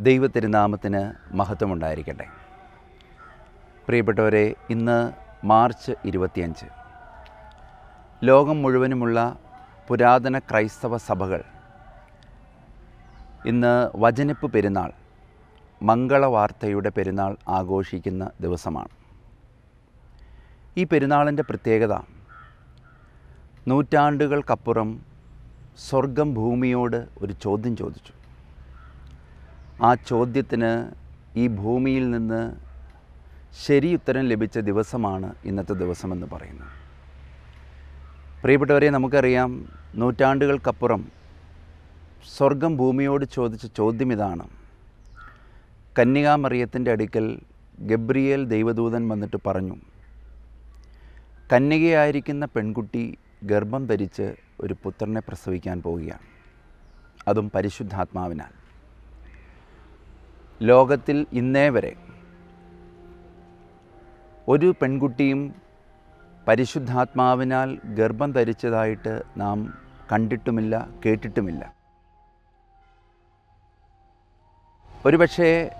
ദൈവത്തിരുനാമത്തിന് മഹത്വമുണ്ടായിരിക്കട്ടെ. പ്രിയപ്പെട്ടവരെ ഇന്ന് മാർച്ച് ഇരുപത്തിയഞ്ച്. ലോകം മുഴുവനുമുള്ള പുരാതന ക്രൈസ്തവ സഭകൾ ഇന്ന് വചനിപ്പ് പെരുന്നാൾ മംഗളവാർത്തയുടെ പെരുന്നാൾ ആഘോഷിക്കുന്ന ദിവസമാണ്. ഈ പെരുന്നാളിന്റെ പ്രത്യേകത നൂറ്റാണ്ടുകൾക്കപ്പുറം സ്വർഗം ഭൂമിയോട് ഒരു ചോദ്യം ചോദിച്ചു. ആ ചോദ്യത്തിന് ഈ ഭൂമിയിൽ നിന്ന് ശരിയുത്തരം ലഭിച്ച ദിവസമാണ് ഇന്നത്തെ ദിവസമെന്ന് പറയുന്നത്. പ്രിയപ്പെട്ടവരെ നമുക്കറിയാം നൂറ്റാണ്ടുകൾക്കപ്പുറം സ്വർഗം ഭൂമിയോട് ചോദിച്ച ചോദ്യം ഇതാണ്. കന്യകാമറിയത്തിന്റെ അടുക്കൽ ഗബ്രിയേൽ ദൈവദൂതൻ വന്നിട്ട് പറഞ്ഞു കന്യകയായിരിക്കുന്ന പെൺകുട്ടി ഗർഭം ധരിച്ച് ഒരു പുത്രനെ പ്രസവിക്കാൻ പോവുകയാണ്. അതും പരിശുദ്ധാത്മാവിനാൽ. ലോകത്തിൽ ഇന്നേ വരെ ഒരു പെൺകുട്ടിയും പരിശുദ്ധാത്മാവിനാൽ ഗർഭം ധരിച്ചതായിട്ട് നാം കണ്ടിട്ടുമില്ല കേട്ടിട്ടുമില്ല. ഒരുപക്ഷേ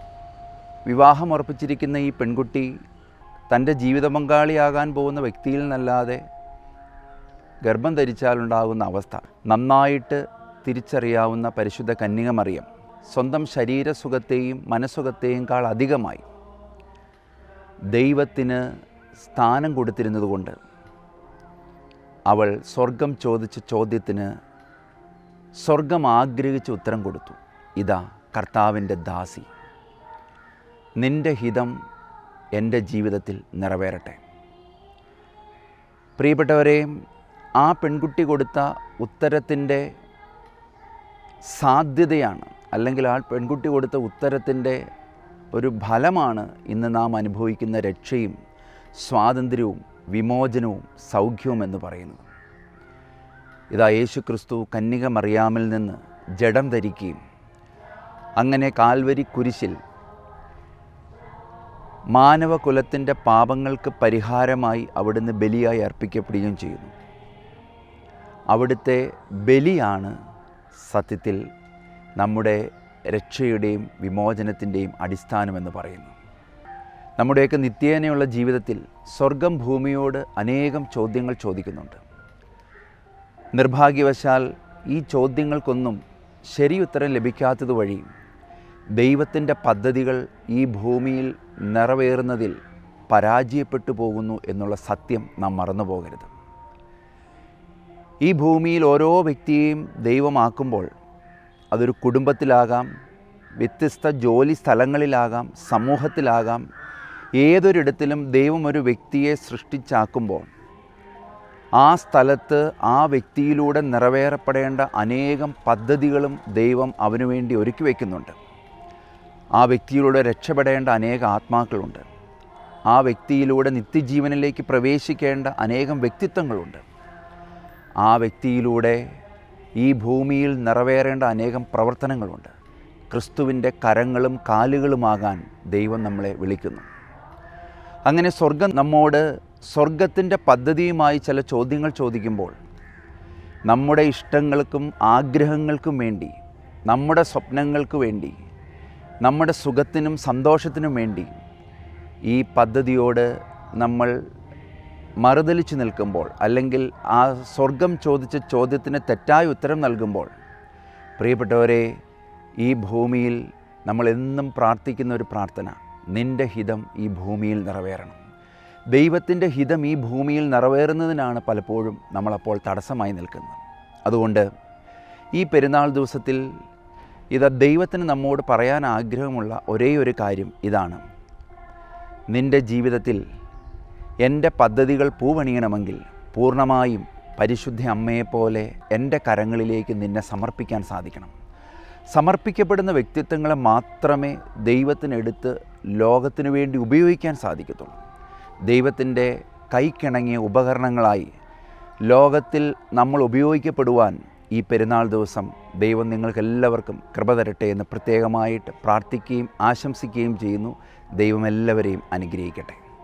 വിവാഹം ഉറപ്പിച്ചിരിക്കുന്ന ഈ പെൺകുട്ടി തന്റെ ജീവിത പങ്കാളിയാകാൻ പോകുന്ന വ്യക്തിയിൽ നിന്നല്ലാതെ ഗർഭം ധരിച്ചാലുണ്ടാകുന്ന അവസ്ഥ നന്നായിട്ട് തിരിച്ചറിയാവുന്ന പരിശുദ്ധ കന്യകമറിയം സ്വന്തം ശരീരസുഖത്തെയും മനസ്സുഖത്തെയും കാൾ അധികമായി ദൈവത്തിന് സ്ഥാനം കൊടുത്തിരുന്നതുകൊണ്ട് അവൾ സ്വർഗം ചോദിച്ച ചോദ്യത്തിന് സ്വർഗം ആഗ്രഹിച്ച് ഉത്തരം കൊടുത്തു. ഇതാ കർത്താവിന്റെ ദാസി. നിന്റെ ഹിതം എന്റെ ജീവിതത്തിൽ നിറവേറട്ടെ. പ്രിയപ്പെട്ടവരെ ആ പെൺകുട്ടി കൊടുത്ത ഉത്തരത്തിന്റെ സാധ്യതയാണ് അല്ലെങ്കിൽ ആ പെൺകുട്ടി കൊടുത്ത ഉത്തരത്തിന്റെ ഒരു ഫലമാണ് ഇന്ന് നാം അനുഭവിക്കുന്ന രക്ഷയും സ്വാതന്ത്ര്യവും വിമോചനവും സൗഖ്യവും എന്ന് പറയുന്നത്. ഇതാ യേശു ക്രിസ്തു കന്യക മറിയാമിൽ നിന്ന് ജഡം ധരിക്കുകയും അങ്ങനെ കാൽവരി കുരിശിൽ മാനവകുലത്തിന്റെ പാപങ്ങൾക്ക് പരിഹാരമായി അവിടുന്ന് ബലിയായി അർപ്പിക്കപ്പെടുകയും ചെയ്യുന്നു. അവിടുത്തെ ബലിയാണ് സത്യത്തിൽ നമ്മുടെ രക്ഷയുടെയും വിമോചനത്തിന്റെയും അടിസ്ഥാനമെന്ന് പറയുന്നു. നമ്മുടെയൊക്കെ നിത്യേനയുള്ള ജീവിതത്തിൽ സ്വർഗം ഭൂമിയോട് അനേകം ചോദ്യങ്ങൾ ചോദിക്കുന്നുണ്ട്. നിർഭാഗ്യവശാൽ ഈ ചോദ്യങ്ങൾക്കൊന്നും ശരിയുത്തരം ലഭിക്കാത്തത് വഴി ദൈവത്തിന്റെ പദ്ധതികൾ ഈ ഭൂമിയിൽ നിറവേറുന്നതിൽ പരാജയപ്പെട്ടു പോകുന്നു എന്നുള്ള സത്യം നാം മറന്നു പോകരുത്. ഈ ഭൂമിയിൽ ഓരോ വ്യക്തിയെയും ദൈവമാക്കുമ്പോൾ അതൊരു കുടുംബത്തിലാകാം വ്യത്യസ്ത ജോലി സ്ഥലങ്ങളിലാകാം സമൂഹത്തിലാകാം ഏതൊരിടത്തിലും ദൈവം ഒരു വ്യക്തിയെ സൃഷ്ടിച്ചാക്കുമ്പോൾ ആ സ്ഥലത്ത് ആ വ്യക്തിയിലൂടെ നിറവേറപ്പെടേണ്ട അനേകം പദ്ധതികളും ദൈവം അവനു വേണ്ടി ഒരുക്കി വയ്ക്കുന്നുണ്ട് ആ വ്യക്തിയിലൂടെ രക്ഷപ്പെടേണ്ട അനേക ആത്മാക്കളുണ്ട്. ആ വ്യക്തിയിലൂടെ നിത്യജീവനിലേക്ക് പ്രവേശിക്കേണ്ട അനേകം വ്യക്തിത്വങ്ങളുണ്ട്. ആ വ്യക്തിയിലൂടെ ഈ ഭൂമിയിൽ നിറവേറേണ്ട അനേകം പ്രവർത്തനങ്ങളുണ്ട്. ക്രിസ്തുവിന്റെ കരങ്ങളും കാലുകളുമാകാൻ ദൈവം നമ്മളെ വിളിക്കുന്നു. അങ്ങനെ സ്വർഗം നമ്മോട് സ്വർഗത്തിന്റെ പദ്ധതിയുമായി ചില ചോദ്യങ്ങൾ ചോദിക്കുമ്പോൾ നമ്മുടെ ഇഷ്ടങ്ങൾക്കും ആഗ്രഹങ്ങൾക്കും വേണ്ടി നമ്മുടെ സ്വപ്നങ്ങൾക്ക് വേണ്ടി നമ്മുടെ സുഖത്തിനും സന്തോഷത്തിനും വേണ്ടി ഈ പദ്ധതിയോട് നമ്മൾ മറുതലിച്ച് നിൽക്കുമ്പോൾ അല്ലെങ്കിൽ ആ സ്വർഗം ചോദിച്ച ചോദ്യത്തിന് തെറ്റായ ഉത്തരം നൽകുമ്പോൾ പ്രിയപ്പെട്ടവരെ ഈ ഭൂമിയിൽ നമ്മൾ എന്നും പ്രാർത്ഥിക്കുന്ന ഒരു പ്രാർത്ഥന നിന്റെ ഹിതം ഈ ഭൂമിയിൽ നിറവേറണം. ദൈവത്തിന്റെ ഹിതം ഈ ഭൂമിയിൽ നിറവേറുന്നതിനാണ് പലപ്പോഴും നമ്മളപ്പോൾ തടസ്സമായി നിൽക്കുന്നത്. അതുകൊണ്ട് ഈ പെരുന്നാൾ ദിവസത്തിൽ ഇത് ദൈവത്തിന് നമ്മോട് പറയാൻ ആഗ്രഹമുള്ള ഒരേ ഒരു കാര്യം ഇതാണ്. നിന്റെ ജീവിതത്തിൽ എന്റെ പദ്ധതികൾ പൂവണിയണമെങ്കിൽ പൂർണമായും പരിശുദ്ധ അമ്മയെപ്പോലെ എന്റെ കരങ്ങളിലേക്ക് നിന്നെ സമർപ്പിക്കാൻ സാധിക്കണം. സമർപ്പിക്കപ്പെടുന്ന വ്യക്തിത്വങ്ങളെ മാത്രമേ ദൈവത്തിനെടുത്ത് ലോകത്തിനു വേണ്ടി ഉപയോഗിക്കാൻ സാധിക്കത്തുള്ളൂ. ദൈവത്തിന്റെ കൈക്കിണങ്ങിയ ഉപകരണങ്ങളായി ലോകത്തിൽ നമ്മൾ ഉപയോഗിക്കപ്പെടുവാൻ ഈ പെരുന്നാൾ ദിവസം ദൈവം നിങ്ങൾക്കെല്ലാവർക്കും കൃപ തരട്ടെ എന്ന് പ്രത്യേകമായിട്ട് പ്രാർത്ഥിക്കുകയും ആശംസിക്കുകയും ചെയ്യുന്നു. ദൈവം എല്ലാവരെയും അനുഗ്രഹിക്കട്ടെ.